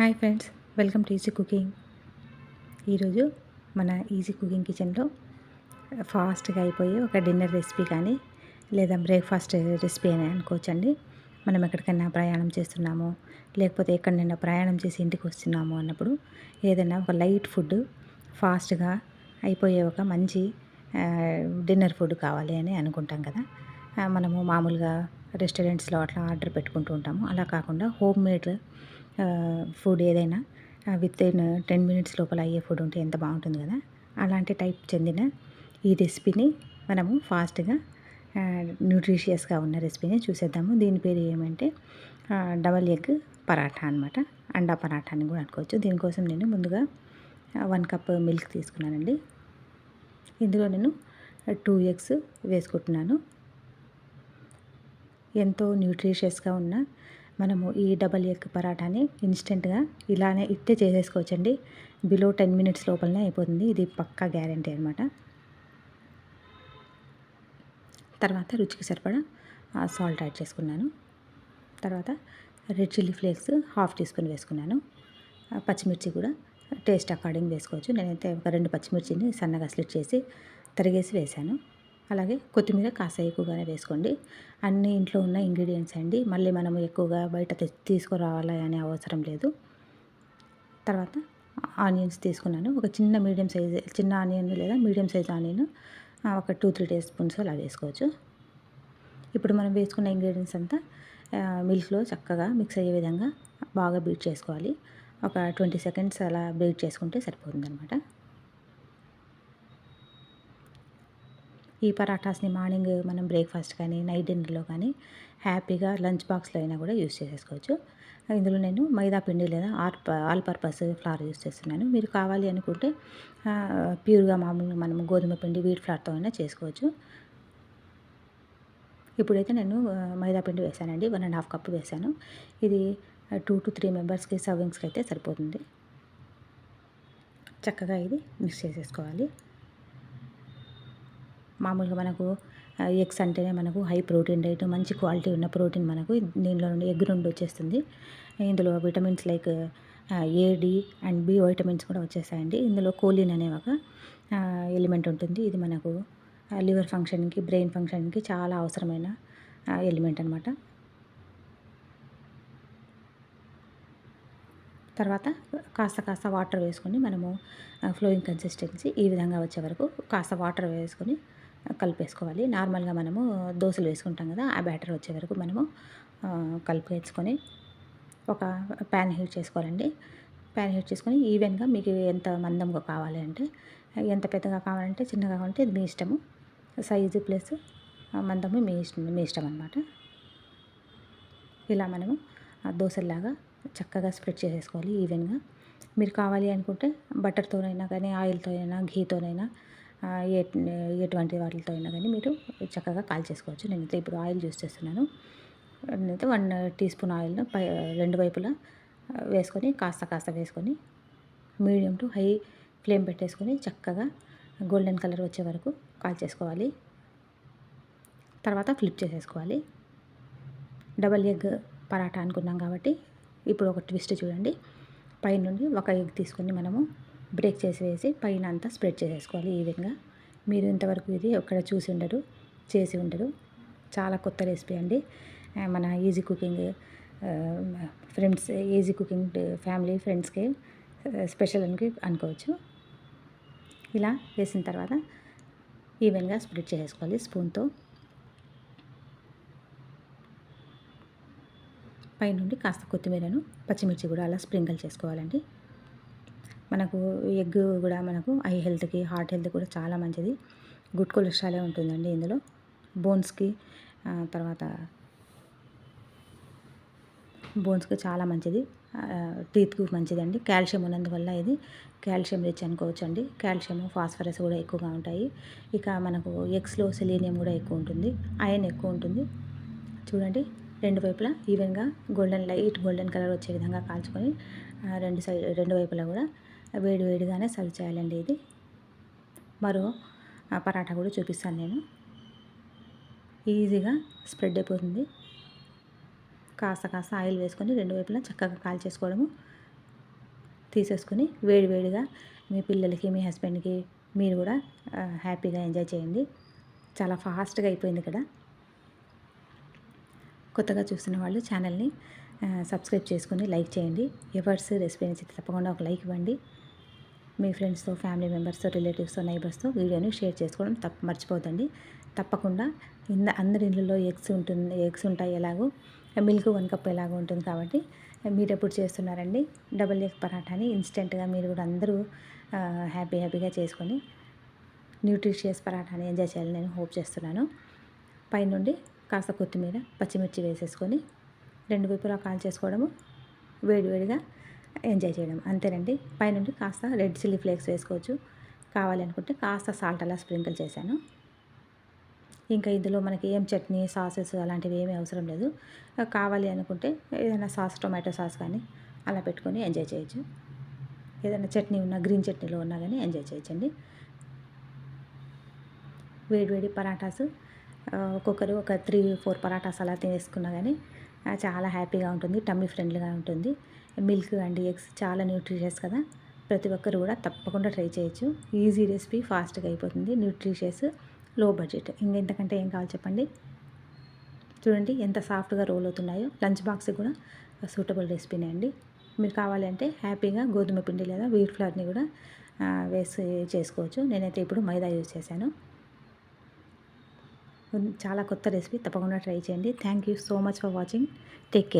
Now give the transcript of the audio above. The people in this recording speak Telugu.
Hi friends welcome to easy cooking. ఈరోజు మన ఈజీ కుకింగ్ కిచెన్లో ఫాస్ట్గా అయిపోయే ఒక డిన్నర్ రెసిపీ కానీ లేదా బ్రేక్ఫాస్ట్ రెసిపీ అని అనుకోవచ్చండి. మనం ఎక్కడికైనా ప్రయాణం చేస్తున్నాము లేకపోతే ఎక్కడైనా ప్రయాణం చేసి ఇంటికి వస్తున్నాము అన్నప్పుడు ఏదైనా ఒక లైట్ ఫుడ్ ఫాస్ట్గా అయిపోయే ఒక మంచి డిన్నర్ ఫుడ్ కావాలి అని అనుకుంటాం కదా. మనము మామూలుగా రెస్టారెంట్స్లో అట్లా ఆర్డర్ పెట్టుకుంటూ ఉంటాము. అలా కాకుండా హోమ్ మేడ్ ఫుడ్ ఏదైనా విత్ ఇన్ టెన్ మినిట్స్ లోపల అయ్యే ఫుడ్ ఉంటే ఎంత బాగుంటుంది కదా? అలాంటి టైప్ చెందిన ఈ రెసిపీని మనము ఫాస్ట్గా న్యూట్రిషియస్గా ఉన్న రెసిపీని చూసేద్దాము. దీని పేరు ఏమంటే డబల్ ఎగ్ పరాఠా అనమాట అండా పరాఠా అని కూడా అనుకోవచ్చు. దీనికోసం నేను ముందుగా వన్ కప్ మిల్క్ తీసుకున్నానండి. ఇందులో నేను టూ ఎగ్స్ వేసుకుంటున్నాను. ఎంతో న్యూట్రిషియస్గా ఉన్న మనము ఈ డబల్ ఎగ్ పరాటాని ఇన్స్టెంట్గా ఇలానే ఇట్టే చేసేసుకోవచ్చండి. బిలో టెన్ మినిట్స్ లోపలనే అయిపోతుంది. ఇది పక్కా గ్యారంటీ అనమాట తర్వాత రుచికి సరిపడా సాల్ట్ యాడ్ చేసుకున్నాను. తర్వాత red chilli flakes half teaspoon వేసుకున్నాను. పచ్చిమిర్చి కూడా టేస్ట్ అకార్డింగ్ వేసుకోవచ్చు. నేనైతే ఒక రెండు పచ్చిమిర్చిని సన్నగా స్లిట్ చేసి తరిగేసి వేశాను. అలాగే కొత్తిమీర కాస్త ఎక్కువగానే వేసుకోండి. అన్ని ఇంట్లో ఉన్న ఇంగ్రీడియంట్స్ అండి. మళ్ళీ మనం ఎక్కువగా బయట తీసుకురావాలి అనే అవసరం లేదు. తర్వాత ఆనియన్స్ తీసుకున్నాను. ఒక చిన్న మీడియం సైజ్ చిన్న ఆనియన్ లేదా మీడియం సైజ్ ఆనియన్ ఒక టూ త్రీ టీ స్పూన్స్ అలా వేసుకోవచ్చు. ఇప్పుడు మనం వేసుకున్న ఇంగ్రీడియంట్స్ అంతా మిల్క్లో చక్కగా మిక్స్ అయ్యే విధంగా బాగా బీట్ చేసుకోవాలి. ఒక ట్వంటీ సెకండ్స్ అలా బీట్ చేసుకుంటే సరిపోతుంది ఈ పరాటాస్ని మార్నింగ్ మనం బ్రేక్ఫాస్ట్ కానీ నైట్ డిన్నర్లో కానీ హ్యాపీగా లంచ్ బాక్స్లో అయినా కూడా యూస్ చేసేసుకోవచ్చు. ఇందులో నేను మైదా పిండి లేదా or all purpose flour use చేస్తున్నాను. మీరు కావాలి అనుకుంటే ప్యూర్గా మామూలుగా మనం గోధుమ పిండి వీట్ ఫ్లవర్తో అయినా చేసుకోవచ్చు. ఇప్పుడైతే నేను మైదా పిండి వేసానండి. వన్ అండ్ హాఫ్ కప్ వేసాను. ఇది టూ టు త్రీ మెంబర్స్కి సర్వింగ్స్కి అయితే సరిపోతుంది. చక్కగా ఇది మిక్స్ చేసేసుకోవాలి. మామూలుగా మనకు ఎగ్స్ అంటేనే మనకు హై ప్రోటీన్ డైట్ మంచి క్వాలిటీ ఉన్న ప్రోటీన్ మనకు దీనిలో నుండి ఎగ్ నుండి వచ్చేస్తుంది. ఇందులో vitamins like A D and B vitamins కూడా వచ్చేస్తాయండి. ఇందులో కోలిన్ అనే ఒక ఎలిమెంట్ ఉంటుంది. ఇది మనకు లివర్ ఫంక్షన్కి బ్రెయిన్ ఫంక్షన్కి చాలా అవసరమైన ఎలిమెంట్ అనమాట తర్వాత కాస్త కాస్త వాటర్ వేసుకొని మనము ఫ్లోయింగ్ కన్సిస్టెన్సీ ఈ విధంగా వచ్చే వరకు కాస్త వాటర్ వేసుకొని కలిపేసుకోవాలి. నార్మల్గా మనము దోశలు వేసుకుంటాం కదా ఆ బ్యాటర్ వచ్చే వరకు మనము కలిపేసుకొని ఒక ప్యాన్ హీట్ చేసుకోవాలండి. ప్యాన్ హీట్ చేసుకొని ఈవెన్గా మీకు ఎంత మందంగా కావాలి అంటే ఎంత పెద్దగా కావాలంటే చిన్నగా కావాలంటే ఇది మీ ఇష్టము. సైజు ప్లస్ మందము మీ ఇష్టం మీ ఇష్టం అనమాట ఇలా మనము దోశల్లాగా చక్కగా స్ప్రెడ్ చేసేసుకోవాలి ఈవెన్గా. మీరు కావాలి అనుకుంటే బటర్తోనైనా కానీ ఆయిల్తో అయినా ఘీతోనైనా ఎటువంటి వాటితో అయినా కానీ మీరు చక్కగా కాల్ చేసుకోవచ్చు. నేనైతే ఇప్పుడు ఆయిల్ యూస్ చేస్తున్నాను. నేనైతే వన్ టీ స్పూన్ ఆయిల్ను పై రెండు వైపులా వేసుకొని కాస్త కాస్త వేసుకొని మీడియం టు హై ఫ్లేమ్ పెట్టేసుకొని చక్కగా గోల్డెన్ కలర్ వచ్చే వరకు కాల్ చేసుకోవాలి. తర్వాత ఫ్లిప్ చేసేసుకోవాలి. డబల్ ఎగ్ పరాటా అనుకున్నాం కాబట్టి ఇప్పుడు ఒక ట్విస్ట్ చూడండి. పైనుండి ఒక ఎగ్ తీసుకొని మనము బ్రేక్ చేసి వేసి పైన అంతా స్ప్రెడ్ చేసేసుకోవాలి ఈవెన్గా మీరు ఇంతవరకు ఇది ఎక్కడ చూసి ఉండరు చేసి ఉండరు. చాలా కొత్త రెసిపీ అండి. మన easy cooking friends easy cooking family ఫ్రెండ్స్కి స్పెషల్ అని అనుకోవచ్చు. ఇలా వేసిన తర్వాత ఈవెన్గా స్ప్రెడ్ చేసుకోవాలి స్పూన్తో. పైనుండి కాస్త కొత్తిమీరను పచ్చిమిర్చి కూడా అలా స్ప్రింకిల్ చేసుకోవాలండి. మనకు ఎగ్ కూడా మనకు ఐ హెల్త్కి హార్ట్ హెల్త్ కూడా చాలా మంచిది. గుడ్ కొలెస్ట్రాలే ఉంటుందండి ఇందులో. బోన్స్కి తర్వాత బోన్స్కి చాలా మంచిది. టీత్కు మంచిది అండి కాల్షియం ఉన్నందువల్ల ఇది కాల్షియం రిచ్ అనుకోవచ్చు అండి కాల్షియం ఫాస్ఫరస్ కూడా ఎక్కువగా ఉంటాయి. ఇక మనకు ఎగ్స్లో సెలీనియం కూడా ఎక్కువ ఉంటుంది. ఐరన్ ఎక్కువ ఉంటుంది. చూడండి రెండు వైపులా ఈవెన్గా గోల్డెన్ లైట్ గోల్డెన్ కలర్ వచ్చే విధంగా కాల్చుకొని రెండు సైడ్ రెండు వైపులా కూడా వేడివేడిగానే సర్వ్ చేయాలండి ఇది. మరో పరాటా కూడా చూపిస్తాను నేను. ఈజీగా స్ప్రెడ్ అయిపోతుంది. కాస్త కాస్త ఆయిల్ వేసుకొని రెండు వైపులా చక్కగా కాల్చేసుకోవడము తీసేసుకుని వేడివేడిగా మీ పిల్లలకి మీ హస్బెండ్కి మీరు కూడా హ్యాపీగా ఎంజాయ్ చేయండి. చాలా ఫాస్ట్గా అయిపోయింది కదా. కొత్తగా చూస్తున్న వాళ్ళు ఛానల్ని సబ్స్క్రైబ్ చేసుకుని లైక్ చేయండి. ఎవర్స్ రెసిపీ నచ్చితే తప్పకుండా ఒక లైక్ ఇవ్వండి. మీ ఫ్రెండ్స్తో ఫ్యామిలీ మెంబర్స్తో రిలేటివ్స్తో నైబర్స్తో వీడియోని షేర్ చేసుకోవడం తప్ప మర్చిపోతండి తప్పకుండా ఇంద అందరి ఇళ్ళలో ఎగ్స్ ఉంటుంది ఎగ్స్ ఉంటాయి ఎలాగో మిల్క్ వన్ కప్ ఎలాగో ఉంటుంది కాబట్టి మీరు ఎప్పుడు చేస్తున్నారండి? డబల్ ఎగ్ పరాటాని ఇన్స్టెంట్గా మీరు కూడా అందరూ హ్యాపీ హ్యాపీగా చేసుకొని న్యూట్రిషియస్ పరాటాని ఎంజాయ్ చేయాలని నేను హోప్ చేస్తున్నాను. పైనుండి కాస్త కొత్తిమీర పచ్చిమిర్చి వేసేసుకొని రెండు వైపులా కాల్ చేసుకోవడము వేడివేడిగా ఎంజాయ్ చేయడం. అంతేనండి. పైనుండి కాస్త రెడ్ చిల్లీ ఫ్లేక్స్ వేసుకోవచ్చు. కావాలనుకుంటే కాస్త సాల్ట్ అలా స్ప్రింకిల్ చేశాను. ఇంకా ఇందులో మనకి ఏం చట్నీ సాసెస్ అలాంటివి ఏమీ అవసరం లేదు. కావాలి అనుకుంటే ఏదైనా సాస్ టొమాటో సాస్ కానీ అలా పెట్టుకొని ఎంజాయ్ చేయొచ్చు. ఏదైనా చట్నీ ఉన్నా గ్రీన్ చట్నీలో ఉన్నా కానీ ఎంజాయ్ చేయొచ్చండి. వేడివేడి పరాటాస్ ఒక్కొక్కరు ఒక త్రీ ఫోర్ పరాటాస్ అలా తినేసుకున్నా కానీ చాలా హ్యాపీగా ఉంటుంది టమ్మీ ఫ్రెండ్లీగా ఉంటుంది. మిల్క్ అండ్ ఎగ్స్ చాలా న్యూట్రిషియస్ కదా. ప్రతి ఒక్కరు కూడా తప్పకుండా ట్రై చేయొచ్చు. ఈజీ రెసిపీ ఫాస్ట్గా అయిపోతుంది. న్యూట్రిషియస్లో బడ్జెట్ ఇంకా ఇంతకంటే ఏం కావాలి చెప్పండి? చూడండి ఎంత సాఫ్ట్గా రోల్ అవుతున్నాయో. లంచ్ బాక్స్ కూడా సూటబుల్ రెసిపీనే అండి. మీరు కావాలంటే హ్యాపీగా గోధుమ పిండి లేదా వీట్ ఫ్లవర్ని కూడా వేసి చేసుకోవచ్చు. నేనైతే ఇప్పుడు మైదా యూజ్ చేశాను. చాలా కొత్త రెసిపీ తప్పకుండా ట్రై చేయండి. Thank you so much for watching take care